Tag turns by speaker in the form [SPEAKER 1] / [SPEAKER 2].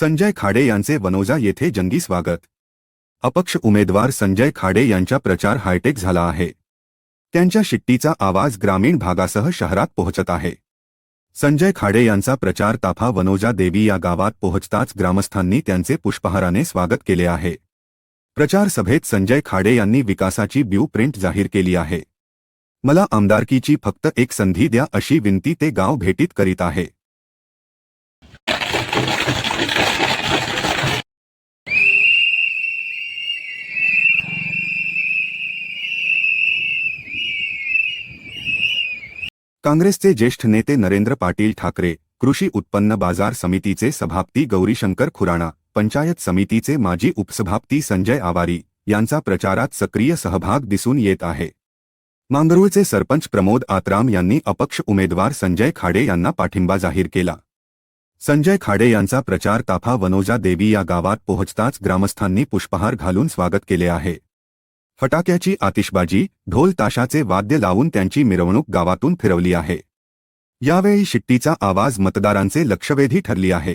[SPEAKER 1] संजय खाडे यांचे वनोजा येथे जंगी स्वागत. अपक्ष उमेदवार संजय खाडे यांचा प्रचार हायटेक झाला आहे. त्यांच्या शिट्टीचा आवाज ग्रामीण भागासह शहरात पोहोचत आहे. संजय खाडे यांचा प्रचार ताफा वनोजा देवी या गावात पोहोचताच ग्रामस्थांनी त्यांचे पुष्पहाराने स्वागत केले आहे. प्रचार सभेत संजय खाडे यांनी विकासाची ब्यू प्रिंट जाहीर केली आहे. मला आमदारकीची फक्त एक संधी द्या अशी विनंती ते गाव भेटीत करीत आहे. काँग्रेसचे ज्येष्ठ नेते नरेंद्र पाटील ठाकरे कृषी उत्पन्न बाजार समितीचे सभापती गौरीशंकर खुराणा पंचायत समितीचे माजी उपसभापती संजय आवारी यांचा प्रचारात सक्रिय सहभाग दिसून येत आहे. मांगरूळचे सरपंच प्रमोद आत्राम यांनी अपक्ष उमेदवार संजय खाडे यांना पाठिंबा जाहीर केला. संजय खाडे यांचा प्रचार ताफा वनोजा देवी या गावात पोहोचताच ग्रामस्थांनी पुष्पहार घालून स्वागत केले आहे. फटाक्याची आतिषबाजी ढोल ताशाचे वाद्य लावून त्यांची मिरवणूक गावातून फिरवली आहे. यावेळी शिट्टीचा आवाज मतदारांचे लक्षवेधी ठरली आहे.